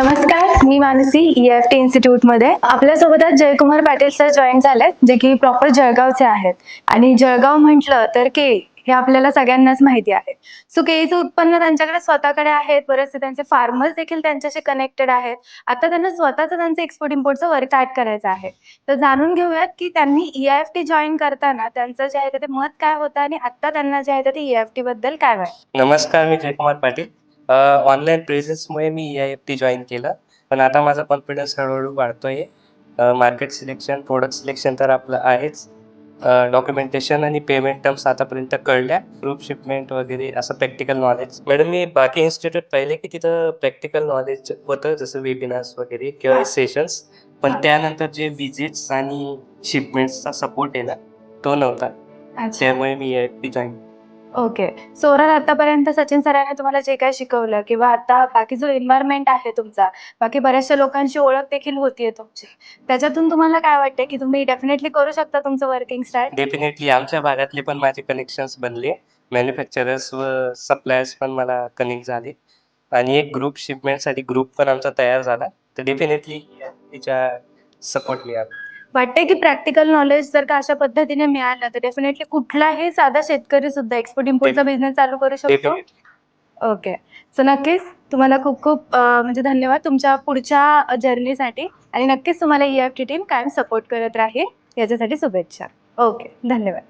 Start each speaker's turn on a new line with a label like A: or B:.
A: नमस्कार मी Mansi E F T इन्स्टिट्यूटमध्ये आपल्यासोबत आज जयकुमार पाटील सर जॉईन झालेत जे की प्रॉपर जळगावचे आहेत. आणि जळगाव म्हटलं तर केळी हे आपल्याला सगळ्यांनाच माहिती आहे. सो केळीचं उत्पन्न त्यांच्याकडे स्वतःकडे आहेत बरेचसे त्यांचे फार्मर्स देखील त्यांच्याशी कनेक्टेड आहेत. आता त्यांना स्वतःचं त्यांचं एक्सपोर्ट इम्पोर्टचं वर्क स्टार्ट करायचं आहे. तर जाणून घेऊयात की त्यांनी ईआयएफटी जॉईन करताना त्यांचं जे आहे ते मत काय होतं आणि आता त्यांना जे आहे ते ई एफ टी बद्दल काय वाटतं?
B: नमस्कार मी जयकुमार पाटील. ऑनलाईन प्रेझेन्समुळे मी E I F T join केलं. पण आता माझा कॉन्फिडन्स हळूहळू वाढतोय. मार्केट सिलेक्शन प्रोडक्ट सिलेक्शन तर आपलं आहेच. डॉक्युमेंटेशन आणि पेमेंट टर्म्स आतापर्यंत कळल्या. ग्रुप शिपमेंट वगैरे असं प्रॅक्टिकल नॉलेज मॅडम मी बाकी इन्स्टिट्यूट पाहिले की तिथं प्रॅक्टिकल नॉलेज होतं जसं वेबिनार्स वगैरे किंवा सेशन्स पण त्यानंतर जे विजिट्स आणि शिपमेंट्सचा सपोर्ट आहे ना तो नव्हता. त्यामुळे मी जॉईन
A: ओके. सो आतापर्यंत सचिन सरांनी तुम्हाला जे काय शिकवलं किंवा आता बाकी जो एन्व्हायरमेंट आहे तुमचा बाकी बऱ्याचशा लोकांची ओळख देखील होतीये तुमची. त्याच्यातून तुम्हाला काय वाटते की तुम्ही डेफिनेटली करू शकता तुमचं वर्किंग स्टार्ट
B: डेफिनेटली आमच्या भागातले पण माझे कनेक्शन्स बनले. मॅन्युफॅक्चरर्स व सप्लायर्स पण मला कनेक्ट झाले. आणि एक ग्रुप शिपमेंटसाठी ग्रुप पण आमचा तयार झाला. तर डेफिनेटली तिच्या सपोर्ट मिळाला.
A: वाटते की प्रॅक्टिकल नॉलेज जर का अशा पद्धतीने मिळालं तर डेफिनेटली कुठलाही साधा शेतकरी सुद्धा एक्सपोर्ट इम्पोर्टचा बिझनेस चालू करू शकतो. ओके सो नक्कीच तुम्हाला खूप खूप म्हणजे धन्यवाद तुमच्या पुढच्या जर्नीसाठी आणि नक्कीच तुम्हाला ई एफ टी टीम कायम सपोर्ट करत राहील. याच्यासाठी शुभेच्छा. ओके धन्यवाद.